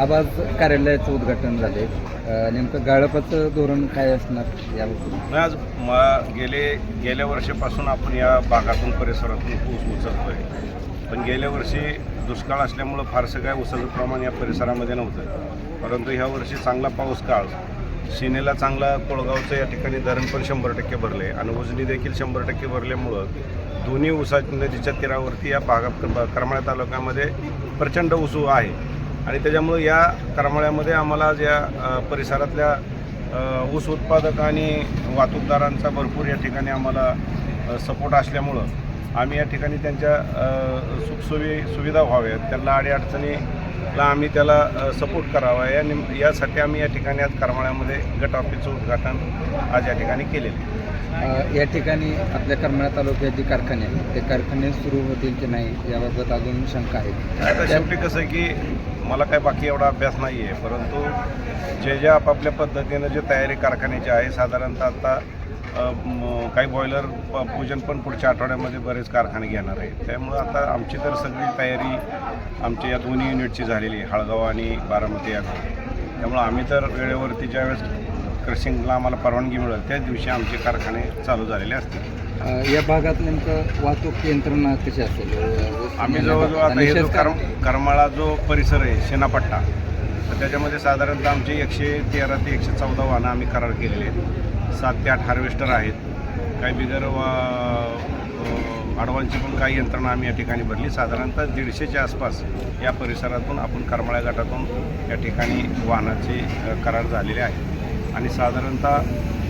आवाज कार्यालयाचं उद्घाटन झाले नेमकं गाळपाचं धोरण काय असणार याबाबत आज म गेले गेल्या वर्षीपासून आपण या भागातून परिसरातून ऊस उचलतोय. पण गेल्या वर्षी दुष्काळ असल्यामुळं फारसं काय ऊसाचं प्रमाण या परिसरामध्ये नव्हतं. परंतु ह्या वर्षी चांगला पाऊस काळ. शिनेला चांगला कोळगावचं या ठिकाणी धरण पण शंभर टक्के भरले आणि उजनी देखील शंभर टक्के भरल्यामुळं दोन्ही उसा नदीच्या तीरावरती या भागात करमाळ्या तालुक्यामध्ये प्रचंड ऊस आहे. आणि त्याच्यामुळं या करमाळ्यामध्ये आम्हाला आज या अ, परिसरातल्या ऊस उत्पादक आणि वाहतूकदारांचा भरपूर या ठिकाणी आम्हाला सपोर्ट असल्यामुळं आम्ही या ठिकाणी त्यांच्या अ, सुखसोयी सुविधा व्हाव्यात. त्यांना अडीअडचणीला आम्ही त्याला सपोर्ट करावा. या निम यासाठी आम्ही या ठिकाणी आज करमाळ्यामध्ये गट ऑफिसचं उद्घाटन आज या ठिकाणी केलेलं या ठिकाणी आपल्या करमाळा तालुक्यात जे कारखाने आहेत ते कारखाने सुरू होतील की नाही याबाबत अजून शंका आता आहे शेवटी कसं आहे की मला काय बाकी एवढा अभ्यास नाही आहे परंतु जे जे आपापल्या पद्धतीनं जे तयारी कारखान्याची आहे साधारणतः आता काही बॉयलर पूजन पण पुढच्या आठवड्यामध्ये बरेच कारखाने घेणार आहेत. त्यामुळं आता आमची तर सगळी तयारी आमच्या या दोन्ही युनिटची झालेली आहे हळगाव आणि बारामती या त्यामुळं आम्ही तर वेळेवरती ज्यावेळेस क्रशिंगला आम्हाला परवानगी मिळेल त्याच दिवशी आमचे कारखाने चालू झालेले असतील. या भागात नेमकं वाहतूक यंत्रणा कशी असेल? आम्ही जवळजवळ आता हे जो करम करमाळा जो परिसर आहे शेनापट्टा तर त्याच्यामध्ये साधारणतः आमचे एकशे तेरा ते एकशे चौदा वाहनं आम्ही करार केलेले आहेत. सात ते आठ हार्वेस्टर आहेत. काही बिगर अडवांची पण काही यंत्रणा आम्ही या ठिकाणी भरली. साधारणतः दीडशेच्या आसपास या परिसरातून आपण करमाळ्या गटातून या ठिकाणी वाहनाचे करार झालेले आहेत. आणि साधारणतः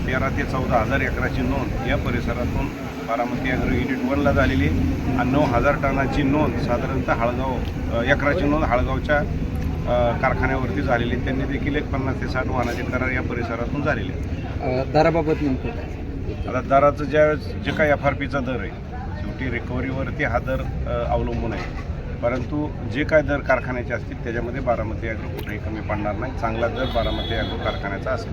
तेरा ते चौदा हजार एकराची नोंद या परिसरातून बारामती अॅग्रो युनिट वनला झालेली आणि नऊ हजार टनाची नोंद साधारणतः हळगाव एकराची नोंद हळगावच्या कारखान्यावरती झालेली. त्यांनी देखील एक पन्नास ते साठ वाहनाचे करार या परिसरातून झालेले दराबाबत नेमकं काय? आता दराचं ज्यावेळेस जे काही एफ आर पीचा दर आहे शेवटी रिकव्हरीवरती हा दर अवलंबून आहे. परंतु जे काय दर कारखान्याचे असतील त्याच्यामध्ये बारामती अॅग्रो कुठेही कमी पडणार नाही. चांगला दर बारामती अॅग्रो कारखान्याचा असेल.